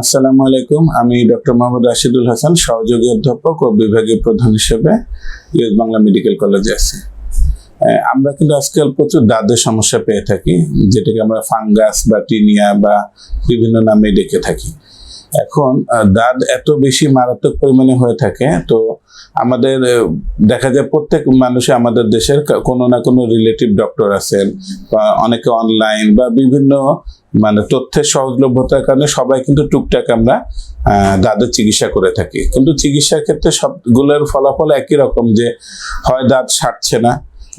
আসসালামু আলাইকুম, আমি ডক্টর মোহাম্মদ রাশিদুল হাসান, সহযোগী অধ্যাপক ও বিভাগীয় প্রধান হিসেবে ইউজ বাংলা মেডিকেল কলেজে আছি। আমরা কিন্তু আজকাল প্রচুর দাঁতের সমস্যা পেয়ে থাকি, যেটাকে আমরা ফাঙ্গাস বা টিনিয়া বা বিভিন্ন নামে ডেকে থাকি। এখন দাঁত এত বেশি মারাত্মক পরিমাণে হয়ে থাকে, তো আমাদের দেখা যায় প্রত্যেক মানুষে আমাদের দেশের কোনো না কোনো রিলেটিভ ডক্টর আছেন বা অনেকে অনলাইন বা বিভিন্ন মানে তথ্যের সহজলভ্যতার কারণে সবাই কিন্তু টুকটাক আমরা দাঁতের চিকিৎসা করে থাকি। কিন্তু চিকিৎসার ক্ষেত্রে সবগুলোর ফলাফল একই রকম যে হয় দাঁত সারছে না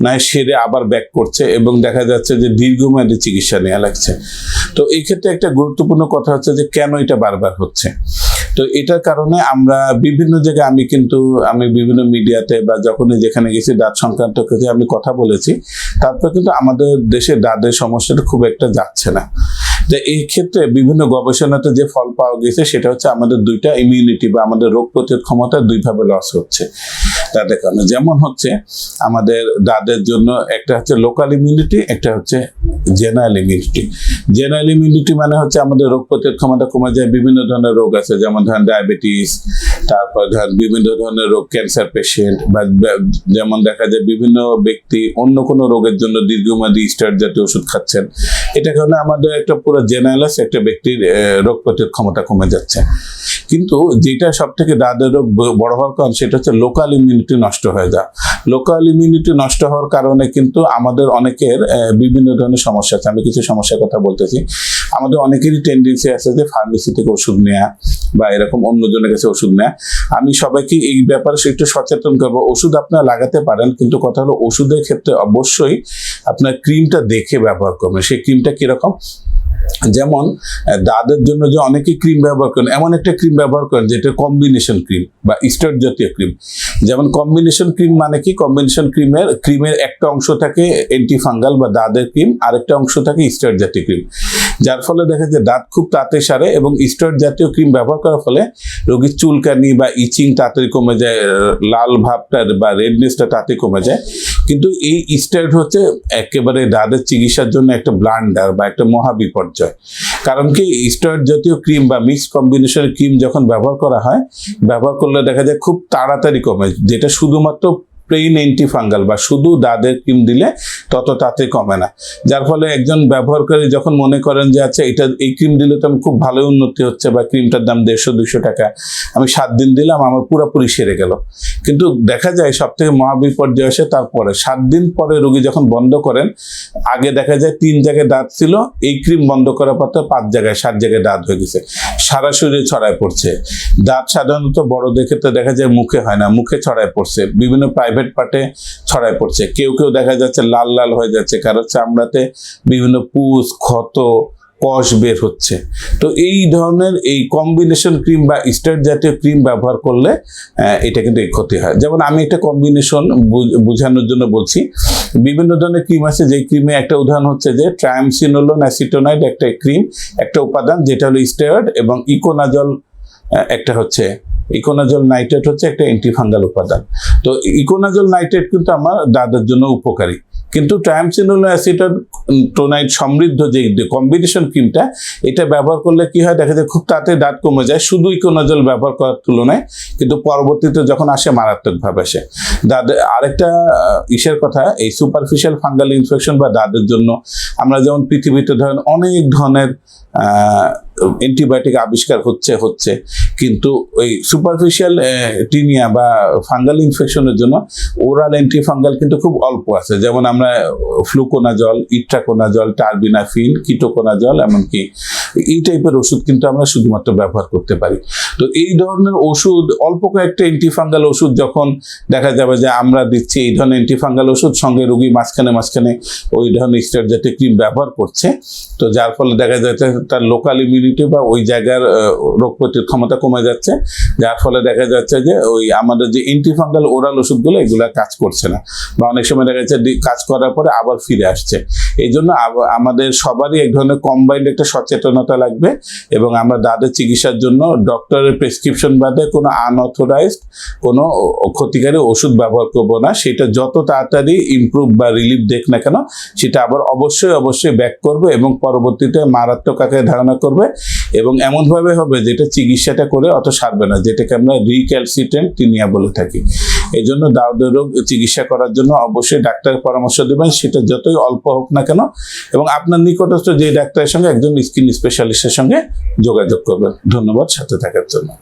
নয় সেরে আবার ব্যাক করছে এবং দেখা যাচ্ছে যে দীর্ঘমেয়াদী চিকিৎসা নেওয়া লাগছে। তো এই ক্ষেত্রে একটা গুরুত্বপূর্ণ কথা হচ্ছে যে কেন এটা বারবার হচ্ছে? তো এটার কারণে আমরা বিভিন্ন জায়গায় আমি কিন্তু, আমি বিভিন্ন মিডিয়াতে বা যখনই যেখানে গেছি দাঁত সংক্রান্ত ক্ষেত্রে আমি কথা বলেছি, তারপর কিন্তু আমাদের দেশে দাঁতের সমস্যাটা খুব একটা যাচ্ছে না। তো এই ক্ষেত্রে বিভিন্ন গবেষণাতে যে ফল পাওয়া গেছে, সেটা হচ্ছে আমাদের দুইটা ইমিউনিটি বা আমাদের রোগ প্রতিরোধ ক্ষমতা দুইভাবে লস হচ্ছে। তাদের কারণে যেমন হচ্ছে, আমাদের দাদের জন্য একটা হচ্ছে লোকাল ইমিউনিটি একটা হচ্ছে জেনারেল ইমিউনিটি জেনারেল ইমিউনিটি মানে হচ্ছে আমাদের রোগ প্রতিরোধ ক্ষমতা কমে যায়, বিভিন্ন ধরনের রোগ আছে, যেমন ধরেন ডায়াবেটিস, তারপর ধরেন বিভিন্ন ধরনের রোগ, ক্যান্সার পেশেন্ট বা যেমন দেখা যায় বিভিন্ন ব্যক্তি অন্য কোনো রোগের জন্য দীর্ঘমেয়াদী স্টার জাতীয় ওষুধ খাচ্ছেন। এটা কারণে আমাদের একটা পুরো জেনারেলাস একটা ব্যক্তির রোগ প্রতিরোধ ক্ষমতা কমে যাচ্ছে। কিন্তু যেটা সব থেকে দাঁতের রোগ বড় হওয়ার কারণ সেটা হচ্ছে লোকাল ইমিউনিটি নষ্ট হয়ে যায় লোকাল ইমিউনিটি নষ্ট হওয়ার কারণে কিন্তু আমাদের অনেকের বিভিন্ন ধরনের সমস্যা আছে। আমি কিছু সমস্যার কথা বলতেছি। আমাদের অনেকেরই টেন্ডেন্সি আছে যে ফার্মেসি থেকে ওষুধ নেওয়া বা এরকম অন্যজনের কাছে ওষুধ নেওয়া আমি সবাইকে এই ব্যাপারে একটু সচেতন করব। ওষুধ আপনারা লাগাতে পারেন, কিন্তু কথা হলো ওষুধের ক্ষেত্রে অবশ্যই আপনার ক্রিমটা দেখে ব্যবহার করবেন। সেই ক্রিমটা কীরকম? যেমন দাঁতের জন্য যে অনেকে ক্রিম ব্যবহার করেন, এমন একটা ক্রিম ব্যবহার করেন যেটা কম্বিনেশন ক্রিম বা স্টার জাতীয় ক্রিম যেমন কম্বিনেশন ক্রিম মানে কি? কম্বিনেশন ক্রিমের ক্রিমের একটা অংশ থাকে অ্যান্টিফাঙ্গাল বা দাঁতের ক্রিম আরেকটা অংশ থাকে স্টার জাতীয় ক্রিম যার ফলে দেখা যায় দাঁত খুব তাড়াতাড়ি সারে এবং স্টার্ট জাতীয় ক্রিম ব্যবহার করার ফলে রোগীর চুলকানি বা ইচিং তাড়াতাড়ি কমে যায়, লাল ভাবটা বা রেডনেসটা তাড়াতাড়ি কমে যায়। কিন্তু এই স্টার্ট হচ্ছে একেবারে দাঁতের চিকিৎসার জন্য একটা ব্লান্ডার বা একটা মহা বিপর্যয় কারণ কি স্টার্ট জাতীয় ক্রিম বা মিক্স কম্বিনেশনের ক্রিম যখন ব্যবহার করা হয়, ব্যবহার করলে দেখা যায় খুব তাড়াতাড়ি কমে, যেটা শুধুমাত্র প্লেন অ্যান্টি ফাঙ্গাল বা শুধু দাঁতের ক্রিম দিলে তত তাতে কমে না। যার ফলে একজন ব্যবহারকারী যখন মনে করেন যে আচ্ছা এটা, এই ক্রিম দিলে তো আমি খুব ভালো উন্নতি হচ্ছে বা ক্রিমটার দাম দেড়শো দুশো টাকা। আমি সাত দিন দিলাম, আমার পুরোপুরি সেরে গেল। কিন্তু দেখা যায় সব থেকে মহাবিপর্যয় আসে তারপরে সাত দিন পরে রোগী যখন বন্ধ করেন, আগে দেখা যায় তিন জায়গায় দাঁত ছিল, এই ক্রিম বন্ধ করার পর তো পাঁচ জায়গায়, সাত জায়গায় দাঁত হয়ে গেছে। সারা শরীরে ছড়ায় পড়ছে। দাঁত সাধারণত বড়দের ক্ষেত্রে দেখা যায় মুখে হয় না, মুখে ছড়ায় পড়ছে। বিভিন্ন প্রাইভেট পার্টে ছড়ায় পড়ছে। কেউ কেউ দেখা যাচ্ছে লাল লাল হয়ে যাচ্ছে কারও চামড়াতে বিভিন্ন পুষ, ক্ষত, কষ বের হচ্ছে। তো এই ধরনের এই কম্বিনেশন ক্রিম বা স্টার্ট জাতীয় ক্রিম ব্যবহার করলে এটা কিন্তু এই ক্ষতি হয়। যেমন আমি একটা কম্বিনেশন বোঝানোর জন্য বলছি, বিভিন্ন ধরনের ক্রিম আছে যে ক্রিমে একটা উদাহরণ হচ্ছে যে ট্রায়ামসিনোলোন অ্যাসিটোনাইড একটা ক্রিম একটা উপাদান, যেটা হলো স্টেরয়েড এবং ইকোনাজল একটা হচ্ছে ইকোনাজল নাইট্রেট হচ্ছে একটা অ্যান্টিফাঙ্গাল উপাদান। তো ইকোনাজল নাইট্রেট কিন্তু আমার দাদার জন্য উপকারী। কিন্তু ট্রায়ামসিনোল অ্যাসিটার টোনাইট সমৃদ্ধ যে কম্বিনেশন ক্রিমটা এটা ব্যবহার করলে কি হয়? দেখা যায় খুব তাড়াতাড়ি দাঁত কমে যায়। শুধু ইকোনাজল ব্যবহার করার তুলনায় কিন্তু পরবর্তীতে যখন আসে মারাত্মকভাবে আসে। দাঁতের আরেকটা ইসের কথা, এই সুপারফিশিয়াল ফাঙ্গাল ইনফেকশন বা দাঁতের জন্য আমরা যেমন পৃথিবীতে ধরেন অনেক ধরনের অ্যান্টিবায়োটিক আবিষ্কার হচ্ছে হচ্ছে। কিন্তু ওই সুপারফিশিয়াল টিনিয়া বা ফাঙ্গাল ইনফেকশনের জন্য ওরাল অ্যান্টিফাঙ্গাল কিন্তু খুব অল্প আছে। যেমন আমরা ফ্লুকোনা জল ফ্লুকোনাজল ইট্রাকোনাজল টার্বিনাফিন কিটোকোনাজল এমনকি এই টাইপের ওষুধ কিন্তু আমরা শুধুমাত্র ব্যবহার করতে পারি। তো এই ধরনের ওষুধ, অল্প কয়েকটা অ্যান্টিফাঙ্গাল ওষুধ যখন দেখা যাবে যে আমরা দিচ্ছি, এই ধরনের অ্যান্টিফাঙ্গাল ওষুধ সঙ্গে রোগী মাঝখানে মাঝখানে ওই ধরনের স্টার জাতীয় ক্রিম ব্যবহার করছে। তো যার ফলে দেখা যাচ্ছে তার লোকাল ইমিউনিটি বা ওই জায়গার রোগ প্রতিরোধ ক্ষমতা কমে যাচ্ছে। যার ফলে দেখা যাচ্ছে যে ওই আমাদের যে অ্যান্টিফাঙ্গাল ওরাল ওষুধগুলো, এগুলো কাজ করছে না। বা অনেক সময় দেখা যাচ্ছে কাজ করার পরে আবার ফিরে আসছে। এই জন্য আমাদের সবারই এক ধরনের কম্বাইন্ড একটা সচেতনতা লাগবে এবং আমরা দাঁতের চিকিৎসার জন্য ডক্টরের প্রেসক্রিপশন বাদে কোনো আনঅথরাইজড কোনো ক্ষতিকারী ওষুধ ব্যবহার করব না। সেটা যত তাড়াতাড়ি ইমপ্রুভ বা রিলিফ দেখ না কেন, সেটা আবার অবশ্যই অবশ্যই ব্যাক করবে এবং পরবর্তীতে মারাত্মক আকারে ধারণা করবে এবং এমনভাবে হবে যেটা চিকিৎসাটা করে অত সারবে না, যেটাকে আমরা রিক্যালসিটেন্ট টিনিয়া বলে থাকি। এই জন্য দাউদের রোগ চিকিৎসা করার জন্য অবশ্যই ডাক্তারের পরামর্শ দেবেন। সেটা যতই অল্প হোক না কেন। এবং আপনার নিকটস্থ যে ডাক্তারের সঙ্গে একজন স্কিন স্পেশালিস্টের সঙ্গে যোগাযোগ করবেন। ধন্যবাদ, সাথে থাকার জন্য।